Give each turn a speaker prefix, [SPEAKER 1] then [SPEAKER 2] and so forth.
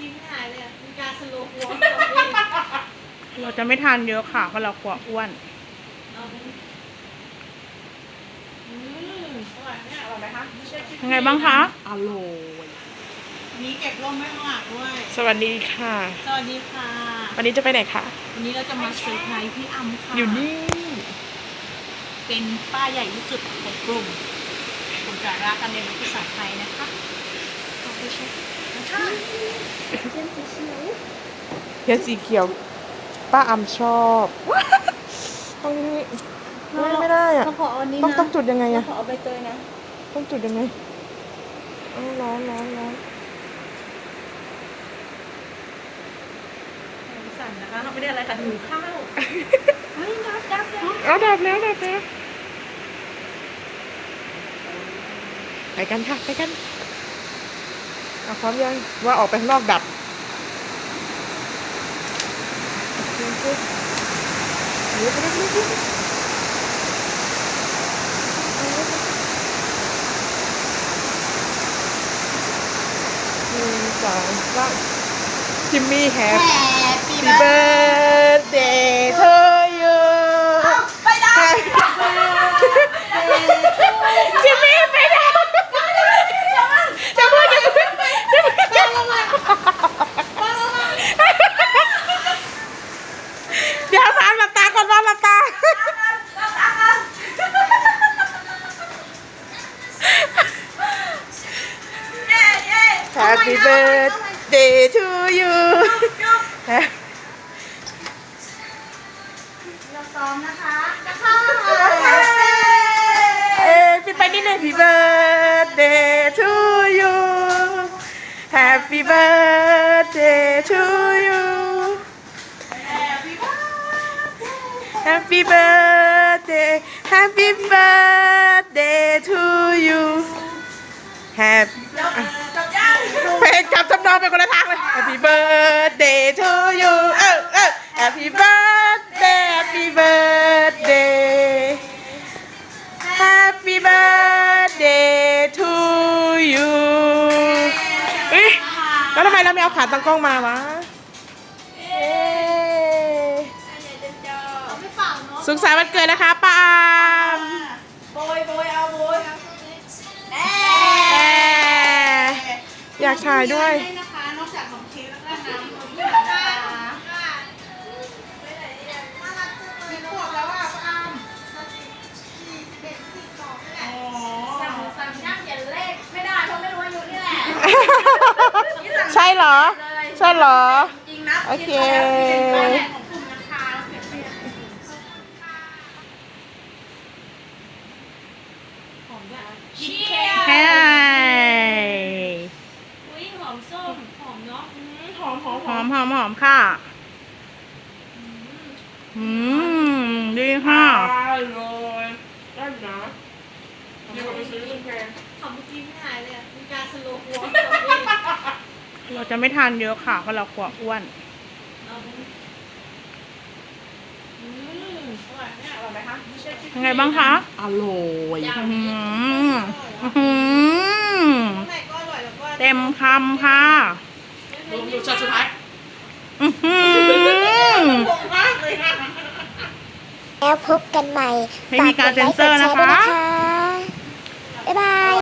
[SPEAKER 1] กี้ไม่หายเลยอะมีการสโลว์วอล์ก
[SPEAKER 2] เราจะไม่ทานเยอะค่ะเพราะเรากลัวอ้วน
[SPEAKER 1] เอาไป
[SPEAKER 3] อืมอร่อยเนี่ยอร่อยไหมคะไม่ใช่ที่
[SPEAKER 2] ยังไงบ้างคะ
[SPEAKER 3] อร่อย
[SPEAKER 1] มีเก็บร่มไว้ข้างหลังด้วย
[SPEAKER 2] สวัสดีค่ะ
[SPEAKER 1] สวัสดีค่ะ
[SPEAKER 2] วันนี้จะไปไหนคะ
[SPEAKER 1] วันนี้เราจะมาเซอร์ไพรส์พี่อัมค่ะ
[SPEAKER 2] อยู่นี่
[SPEAKER 1] เป็นป้าใหญ่ที่สุดของกลุ่มผมจะรักกันในภาษาไทยนะคะขอบคุณค่ะ
[SPEAKER 2] เทียนสีเขียว ป้าอำชอบตรงนี้ไม่ไม่ได้อะ
[SPEAKER 1] ต้องขอเอาอันนี้
[SPEAKER 2] ต้อง
[SPEAKER 1] นะ
[SPEAKER 2] ต้องจุดยังไง
[SPEAKER 1] ต้อ
[SPEAKER 2] อะ
[SPEAKER 1] งขอเอาใบเตยนะ
[SPEAKER 2] ต้องจุดยังไงเอาร้อนร้อนร้อน
[SPEAKER 1] สั่นนะคะเราไม่ได้อะไรค่ะหิวข้าวเฮ้ยนับดับดับ
[SPEAKER 2] เอาดับแล้วดับแล้วไปกันค่ะไปกัน เอาพร้อมยังว่าออกไปข้างนอกดับโอเคโอเคเดี๋ยวไปเร็วเร็วเร็วหนึ่งสองสามจิมมี่แฮป
[SPEAKER 1] ปี
[SPEAKER 2] Happy birthday to you Happy birthday to you
[SPEAKER 1] เราซ้อมนะคะจะเข้า
[SPEAKER 2] เอ้ยปิดไปนิดหนึ่ง Happy birthday to you Happy birthday to you Happy birthday Happy birthday to you Happy Happy birthday Happy birthday Happy birthday to you เอ้ยแล้วทำไมเราไม่เอาขาตั้งกล้องมาวะเอ้ย
[SPEAKER 1] ไม่เป่าเนาะ
[SPEAKER 2] สุขสันต์วันเกิดนะคะป้าอาม
[SPEAKER 1] โบยโบยเอาโบยแอ
[SPEAKER 2] แออยากถ่ายด้วย
[SPEAKER 1] ให้นะคะนอกจากของเค้กแล้วก็น้ำ
[SPEAKER 2] ใช่เหรอ ใช่เหรอ
[SPEAKER 1] จริงนะ
[SPEAKER 2] โอเค
[SPEAKER 1] เป็นป้ายแดงของกลุ่มนะคะเขียนไปหอมด้วย
[SPEAKER 4] เชีย
[SPEAKER 2] เฮ้ย
[SPEAKER 4] อุ้ยหอมส้ม หอมเนาะ
[SPEAKER 1] หอมหอม
[SPEAKER 2] หอมหอมหอมค่ะ อืม ดีค่ะ
[SPEAKER 3] ได้เลยได้อยู่นะเดี๋ยวเราไปซื้อคุณแพง
[SPEAKER 1] ขำเมื่อกี้ไม่หายเลยอะมี การสโลว์วอล์ก
[SPEAKER 2] เราจะไม่ทานเยอะค่ะเพราะเรากลัวอ้วน
[SPEAKER 1] เอาไป
[SPEAKER 3] อืมอร่อยเนี่ยอร่อยไหมคะไม่ใช่ที่
[SPEAKER 2] ยังไงบ้างคะ
[SPEAKER 3] อร่อย
[SPEAKER 2] อื้อหืออื้อหือ
[SPEAKER 1] ข้างในก็อร่อยแล้วก็
[SPEAKER 2] เต็มคำค่ะ
[SPEAKER 3] ดูดูช็อตสุดท้าย
[SPEAKER 2] อื้อหือ
[SPEAKER 1] งงมากเลยอะ
[SPEAKER 5] แล้วพบกันใหม่
[SPEAKER 2] ไม่มีการ
[SPEAKER 5] ฝกดไลค์
[SPEAKER 2] เซ็นเซอร์
[SPEAKER 5] กดแช
[SPEAKER 2] นะคะ
[SPEAKER 5] ด้วยนะคะ บ๊ายบาย